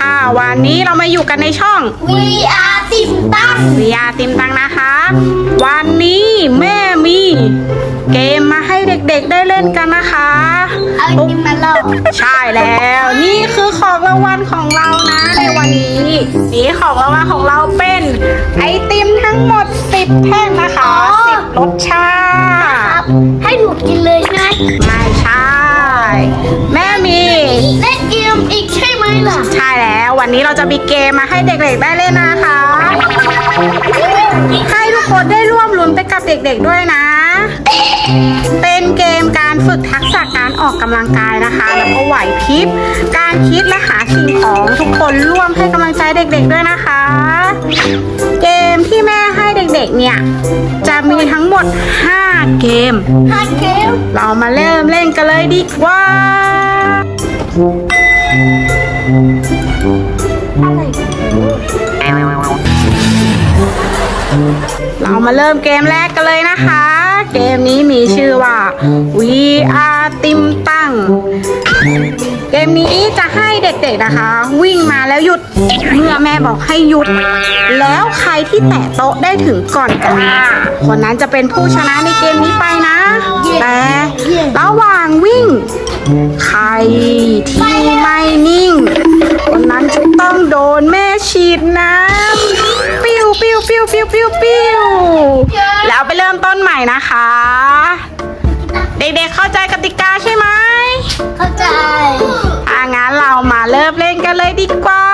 ค่ะ วันนี้เรามาอยู่กันในช่อง VR ติ่มตั้งวิยาติมตังนะคะ วันนี้แม่มีเกมมาให้เด็กๆได้เล่นกันนะคะ เอาไอติมมาหลอกใช่แล้ว นี่คือของรางวัลของเรานะในวันนี้นี่ของรางวัลของเราเป็น ไอติมทั้งหมด 10 แท่งนะคะ 10 รสชาครัติบให้หนูกินเลยใช่ไหมไม่ใช่ แม่มี เล่นเกมอีกใช่ไหมล่ะใช่แล้ววันนี้เราจะมีเกมมาให้เด็กๆได้เล่นนะคะ ให้ทุกคนได้ร่วมลุ้นไปกับเด็กๆด้วยนะ เป็นเกมการฝึกทักษะการออกกำลังกายนะคะ แล้วก็ไหวพริบการคิดและหาสิ่งของทุกคนร่วมให้กำลังใจเด็กๆด้วยนะคะ เกมที่แม่ให้เด็กๆ เนี่ย จะมีทั้งหมด 5 เกมฮาเกมเรามาเริ่มเล่นกันเลยดีกว่า เรามาเริ่มเกมแรกกันเลยนะคะ เกมนี้มีชื่อว่า VR ติมตั้ง เกมนี้จะให้เด็กๆนะคะ วิ่งมาแล้วหยุดเมื่อแม่บอกให้หยุด แล้วใครที่แตะโต๊ะได้ถึงก่อนกันคนนั้นจะเป็นผู้ชนะในเกมนี้ไปนะ แต่ระหว่างวิ่ง ใครที่ไม่นิ่ง คนนั้นจะต้องโดนแม่ฉีดน้ำปิ้วปิ้วปิ้วปิ้วปิ้วปิ้วแล้วไปเริ่มต้นใหม่นะคะ เด็กๆเข้าใจกติกาใช่ไหมเข้าใจอ่างั้นเรามาเริ่มเล่นกันเลยดีกว่า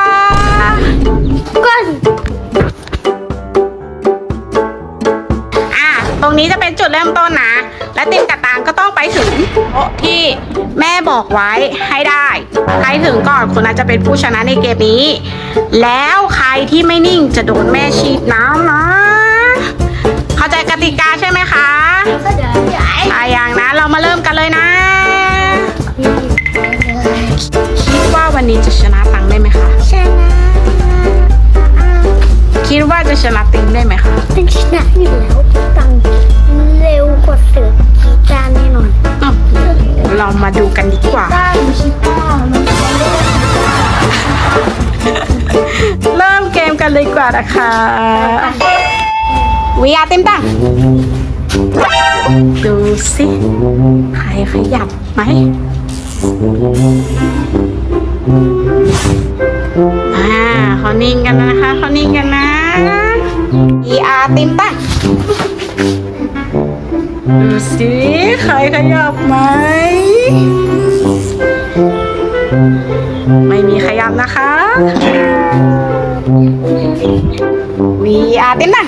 ก้นอะตรงนี้จะเป็นจุดเริ่มต้นนะ และติมกับตางก็ต้องไปถึงโต๊ะที่แม่บอกไว้ให้ได้ ใครถึงก่อนคนนั้นจะเป็นผู้ชนะในเกมนี้ แล้วใครที่ไม่นิ่งจะโดนแม่ฉีดน้ำนะ เข้าใจกติกาใช่ไหมคะเข้าใจ อะอย่างนั้นเรามาเริ่มกันเลยนะ คิดว่าวันนี้จะชนะตังได้ไหมคะชนะคิดว่าจะชนะติงได้ไหมคะเป็นชนะอยู่แล้วตังเร็วกว่าเสือกีตาร์แน่นอนอืมเรามาดูกันดีกว่าต้าชิต้าเริ่มเกมกันเลยดีกว่านะคะวิอาเต็มตั้ง ดูสิใครขยับไหมอ่าเขานิ่งกันนะคะเขานิ่งกันนะวีอาต็มตั้งดูสิใครขยับไหม ไม่มีขยับนะคะ VR เต็มนะ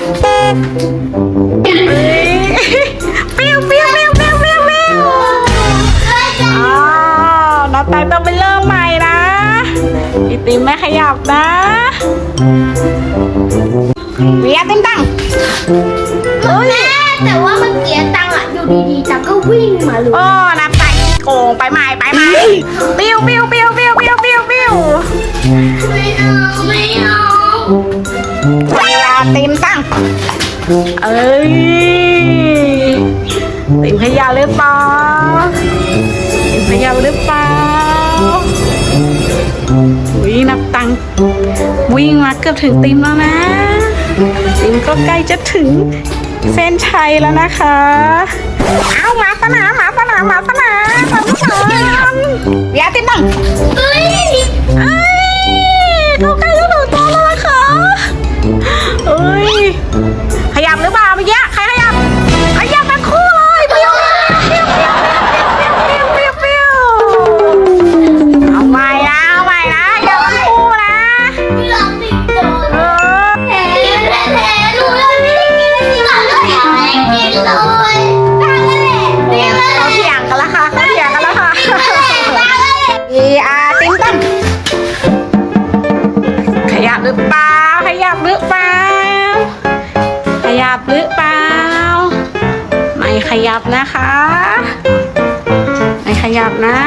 าวน้องตายต้องไปเริ่มใหม่นะอีติมไม่ขยับนะ VR เต็มตังแม่แต่ว่าเมื่อกี้ตังอะอยู่ดีๆตังก็วิ่งมาเลยโอ้น้ำตายโกงไปใหม่ไปใหม่ปิ้วปิ้วปิ้วปิ้วปิ้วปิ้วปิ้วไม่เอาไม่เอาต็มตังเอ้ยต็มขยับหรือเปล่าต็มขยับหรือเปล่า พี่นับตังวิ่งมาเกือบถึงติมแล้วนะ ติมก็ใกล้จะถึงเส้นชัยแล้วนะคะ เอาหมาสนามหมาสนามหมาสนามหมาสนามยาติมตังเฮ้ย ยับนะ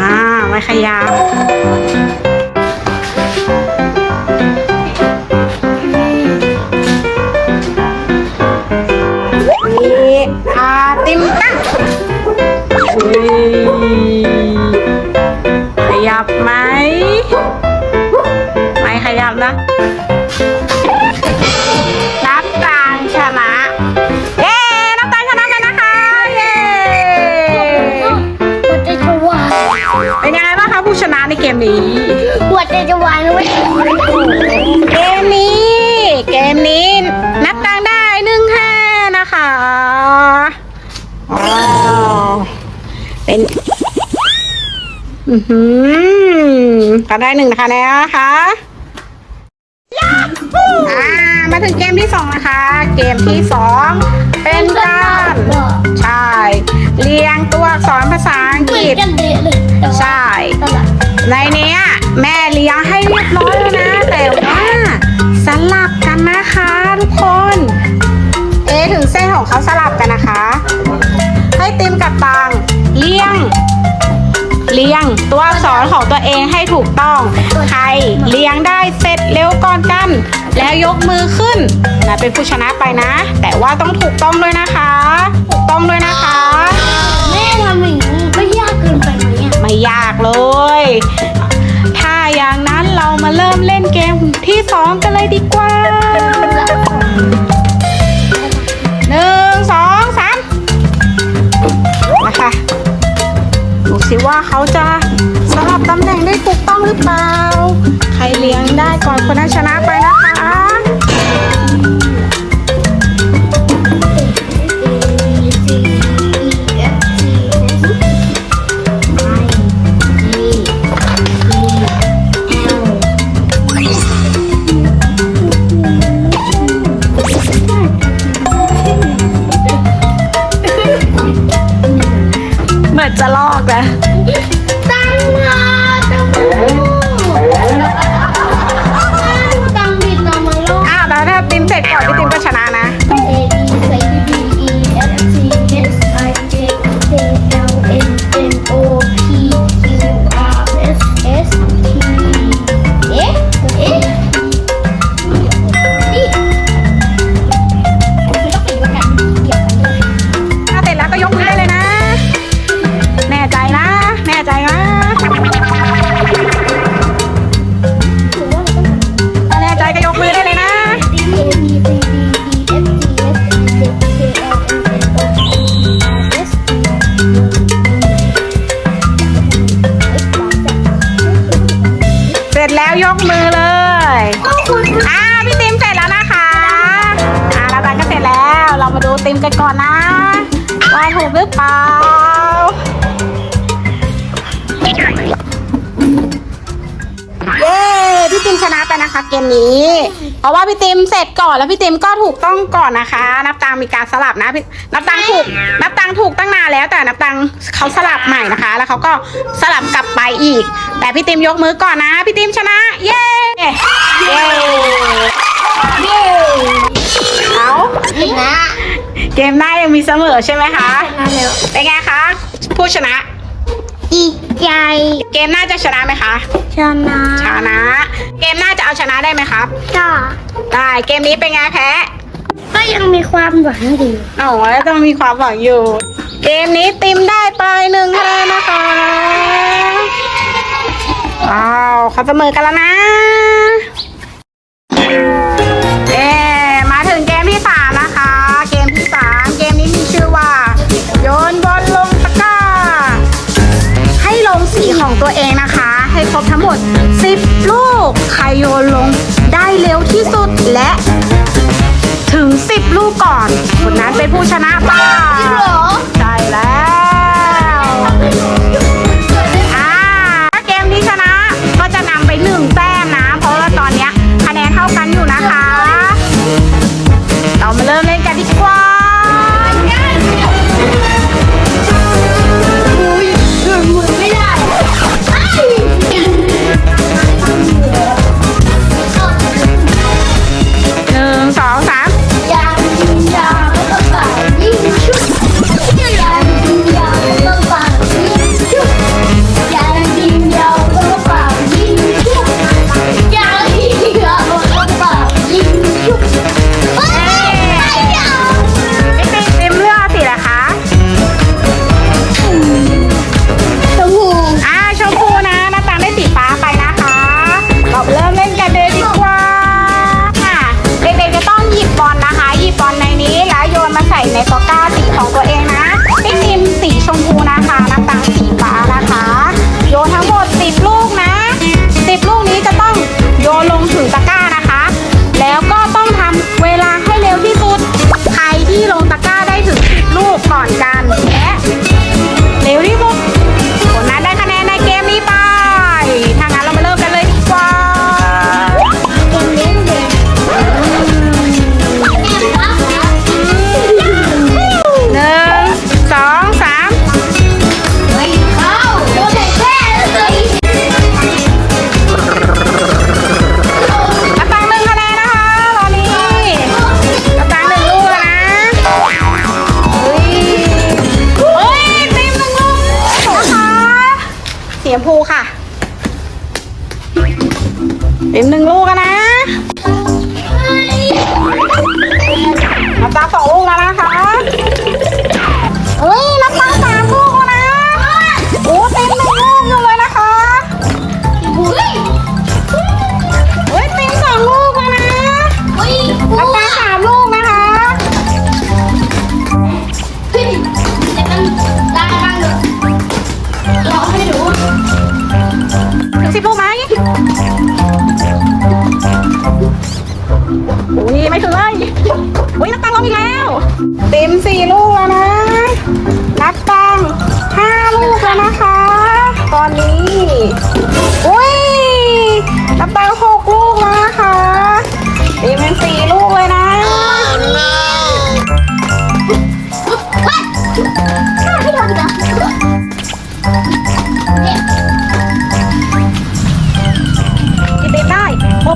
อ่า ไม่ขยับ อือหือก็ได้หนึ่งคะแนนนะคะอ่ามาถึงเกมที่สองนะคะ เกมที่สองเป็นการใช่เรียงตัวอักษรภาษาอังเหกมือฤนษ กันเดะเลยแต่ว่าใช่ตลาดในเนี้ยแม่เลี้ยงให้เรียบร้อยแล้วนะ แต่ว่าสลับกันนะคะทุกคน เอะถึงเส้นของเขาสลับกันนะคะ ให้ติมกับตังเลี้ยง เลี้ยงตัวอักษรของตัวเองให้ถูกต้อง ใครเลี้ยงได้เสร็จเร็วก่อนกัน แล้วยกมือขึ้นนะเป็นผู้ชนะไปนะ แต่ว่าต้องถูกต้องด้วยนะคะ ถูกต้องด้วยนะคะ แม่ทำอย่างนี้ไม่ยากเกินไปไหมอะไม่ยากเลย ถ้าอย่างนั้นเรามาเริ่มเล่นเกมที่สองกันเลยดีกว่า ว่าเขาจะสลับตำแหน่งได้ถูกต้องหรือเปล่า ใครเลี้ยงได้ก่อนคนนั้นชนะไปนะคะจะลอกนะ เพราะว่าพี่ติมเสร็จก่อนแล้วพี่ติมก็ถูกต้องก่อนนะคะ นับตังมีการสลับนะพี่นับตังถูก นับตังถูกตั้งนานแล้ว แต่นับตังเขาสลับใหม่นะคะ แล้วเขาก็สลับกลับไปอีก แต่พี่ติมยกมือก่อนนะพี่ติมชนะ เย้เย้เย้เอานะเกมหน้ายังมีเสมอใช่ไหมคะมาแล้วเป็นไงคะผู้ชนะอี ใจ เกมหน้าจะชนะไหมคะ ชนะชนะ เกมหน้าจะเอาชนะได้ไหมครับ จ้าได้เกมนี้เป็นไงแพ้ก็ยังมีความหวังดีโอ้ยต้องมีความหวังอยู่ เกมนี้ติมได้ไปหนึ่งคะแนนนะคะว้าวเขาเสมอกันแล้วนะ ตัวเองนะคะ ให้ครบทั้งหมด 10 ลูกใครโยนลงได้เร็วที่สุดและ ถึง 10 ลูกก่อน คนนั้นเป็นผู้ชนะไป จริงเหรอ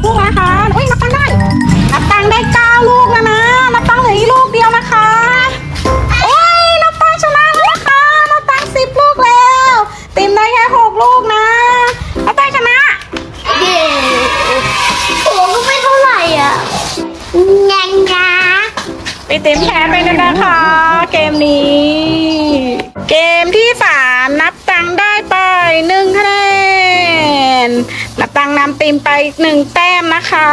ได้หก หนึ่งแต้มนะคะ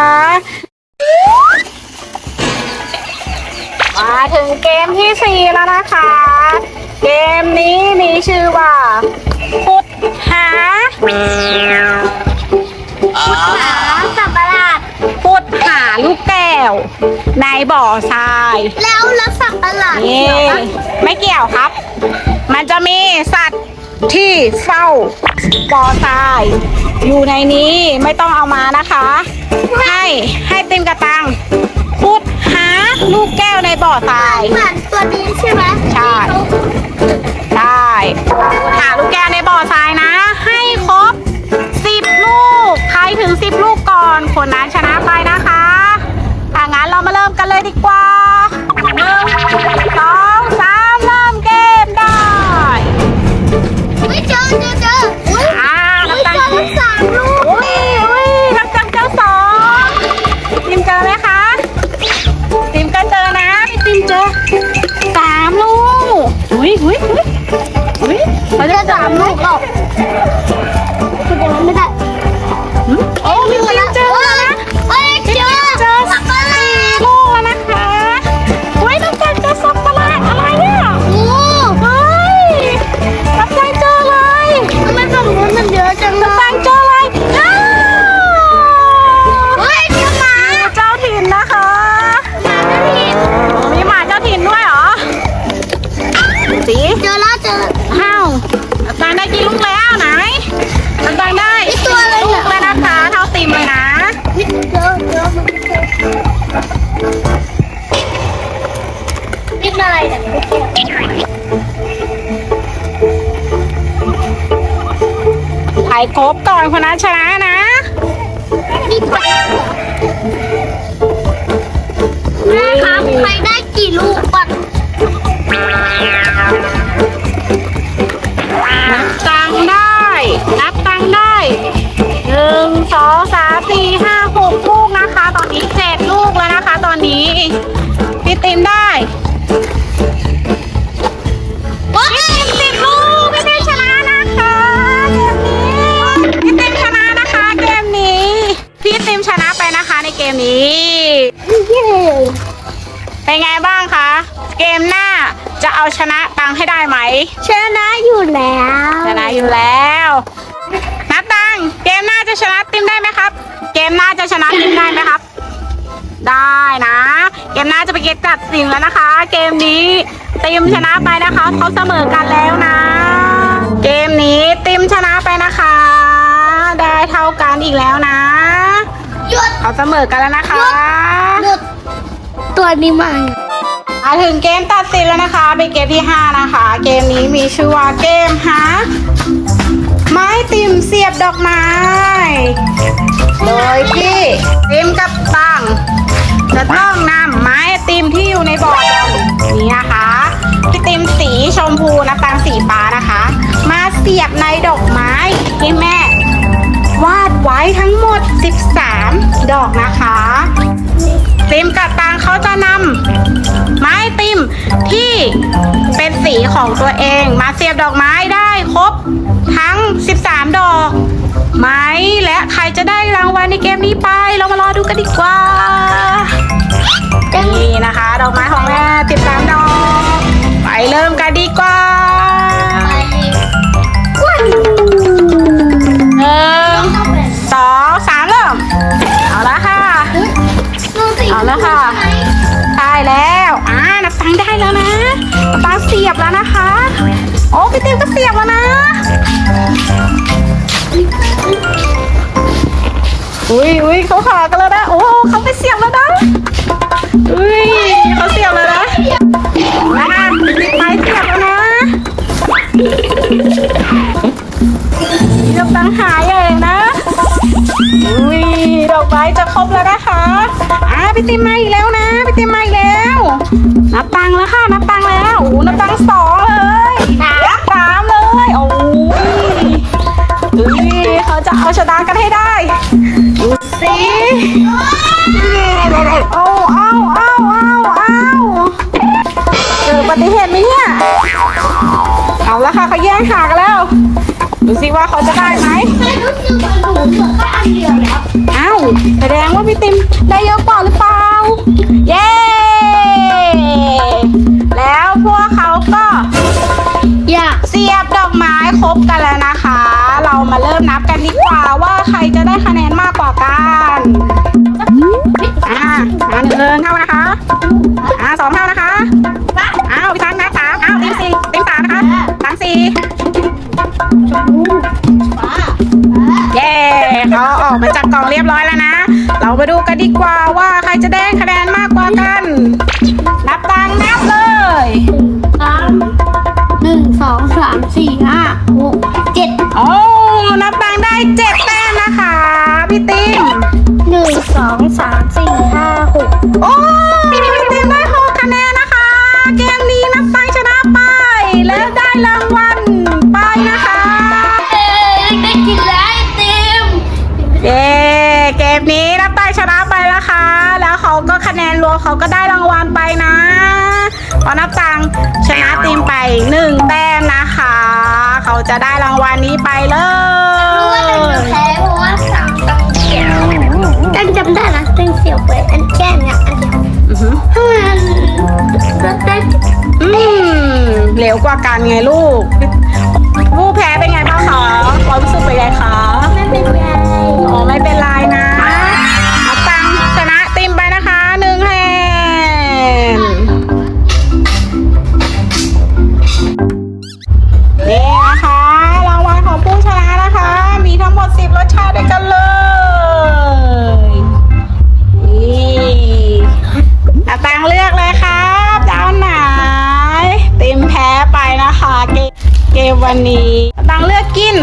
มาถึงเกมที่สี่แล้วนะคะ เกมนี้มีชื่อว่าขุดหาหาสับประหลาดขุดหาลูกแก้วในบ่อทราย แล้วแล้วสับประหลาดนี่เกี่ยวปะไม่เกี่ยวครับ มันจะมีสัตว์ ที่เฝ้าบ่อทราย อยู่ในนี้ไม่ต้องเอามานะคะ ให้ให้ติมกระตังขุดหาลูกแก้วในบ่อทราย เหมือนตัวนี้ใช่ไหมใช่ ได้หาลูกแก้วในบ่อทรายนะ ให้ครบสิบลูก ใครถึงสิบลูกก่อนคนนั้นชนะไปนะคะถ้างั้นเรามาเริ่มกันเลยดีกว่าหนึ่งสอง อุ้ยอุ้ยอุ้ยอุ้ยเขาเจจะอสามลูกหรอก ชนะ ชนะตังค์ให้ได้ไหม ชนะอยู่แล้วชนะอยู่แล้วนับตังค์เกมหน้าจะชนะติมได้ไหมครับ เกมหน้าจะชนะติมได้ไหมครับ ได้นะ เกมหน้าจะไปเก็ตตัดสินแล้วนะคะ เกมนี้ติมชนะไปนะคะเขาเสมอกันแล้วนะ เกมนี้ติมชนะไปนะคะ ได้เท่ากันอีกแล้วนะหยุดเขาเสมอกันแล้วนะคะ หยุดตัวนี้มา มาถึงเกมตัดสินแล้วนะคะ เป็นเกมที่ 5 นะคะ เกมนี้มีชื่อว่าเกมหาไม้ติ่มเสียบดอกไม้ โดยที่ติมกับตังจะต้องนำไม้ติมที่อยู่ในบอร์ดนี้นะคะพี่ติมสีชมพูนะตังสีฟ้านะคะ มาเสียบในดอกไม้ที่แม่ วาดไว้ทั้งหมด 13 ดอกนะคะติมกระตังเขาจะนำ ที่เป็นสีของตัวเอง มาเสียบดอกไม้ได้ครบทั้ง 13 ดอกไหมและใครจะได้รางวัลในเกมนี้ไป เรามารอดูกันดีกว่า นี่นะคะ ดอกไม้ของแม่13 ดอก ไปเริ่มกันดีกว่า ไม้จะครบแล้วนะคะอ่าพี่ติมมาอีกแล้วนะพี่ติมมาอีกแล้ว นับตังค์แล้วค่ะนับตังค์แล้วโอ้นับตังค์สองเลยนับสามเลยโอ้ยเขาจะเอาชนะกันให้ได้ดูสิเอาเอาเอาเอาเอาเกิดอุบัติเหตุไหมเนี่ยเอาละค่ะเขาแย่งหากันแล้ว ดูสิว่าเขาจะได้ไหมไม่รู้สึกว่าหนูเหลือแค่อันเดียวแล้วอ้าวแสดงว่าพี่ติมได้เยอะกว่าหรือเปล่า เย้ แล้วพวกเขาก็อยากเสียบดอกไม้ครบกันแล้วนะคะ เรามาเริ่มนับกันดีกว่าว่าใครจะได้คะแนนมากกว่ากันอ่าอ่าหนึ่งเท่านะคะ ออกมาจากกล่องเรียบร้อยแล้วนะ เรามาดูกันดีกว่าว่าใครจะได้คะแนนมากกว่ากัน นับตังค์นับเลยสามหนึ่งสองสามสี่ห้าหกเจ็ดโอ้นับตังค์ได้เจ็ดแต้มนะคะ พี่ติมหนึ่งสองสาม เขาก็ได้รางวัลไปนะเพราะนับตังค์ชนะทีมไปหนึ่งแต้มนะคะ เขาจะได้รางวัลนี้ไปเลรู้ว่าตังยแพ้เพราะว่าสั่งตังเสียวตังจำได้นะตังเสียวไปอันแค่เนี้ยอันเดียวอื้อหือทำไมมันรถได้อืมเหลวกว่ากันไงลูกผู้แพ้เป็นไงบ้างคะความรู้สึกเป็นไงคะไม่เป็นไรอ๋อไม่เป็นไรนะ วันนี้อาตังเลือกกิน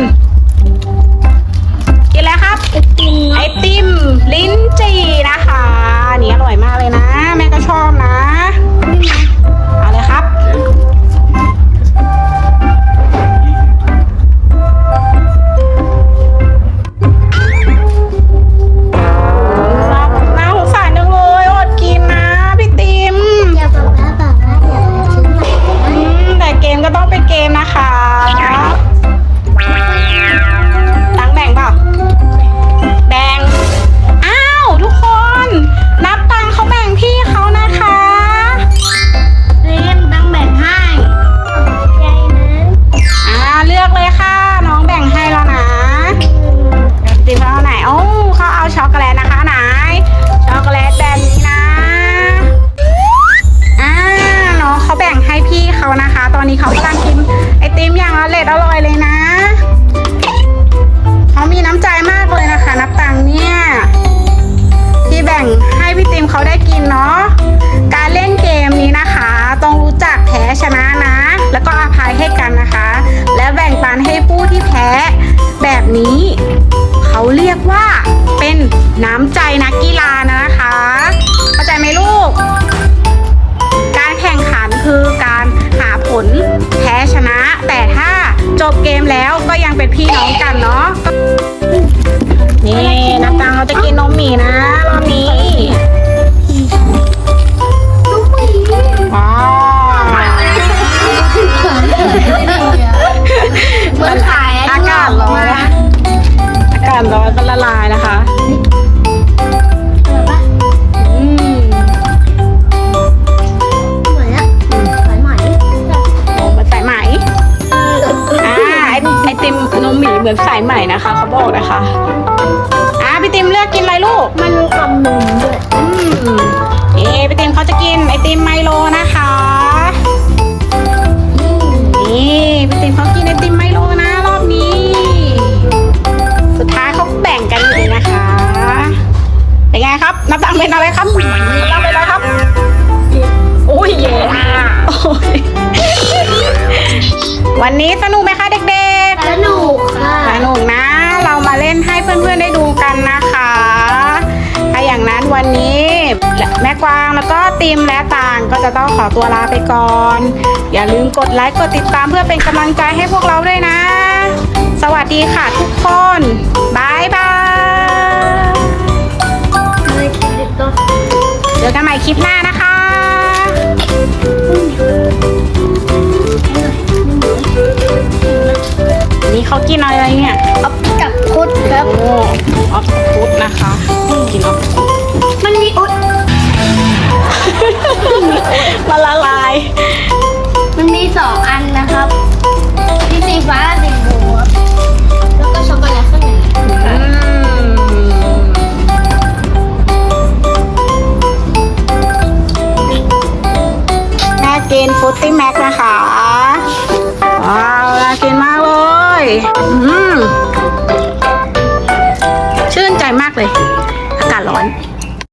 แม่กวางแล้วก็ติมและต่างก็จะต้องขอตัวลาไปก่อน อย่าลืมกดไลค์กดติดตามเพื่อเป็นกำลังใจให้พวกเราด้วยนะ สวัสดีค่ะทุกคนบายบายเลยคิดดิก็เจอกันใหม่คลิปหน้านะคะนี่เขากินอะไรเนี่ยเอากับพุทธครับโอ้ออฟฟุตนะคะ กินออฟฟุตมันมีอุด มาละลาย มันมีสองอันนะครับมีสีฟ้าสีบลูครับแล้วก็ช็อกโกแลตข้างในอืมแม่กินฟรุตตี้แม็กนะคะ ว้าวน่ากินมากเลย อืมชื่นใจมากเลย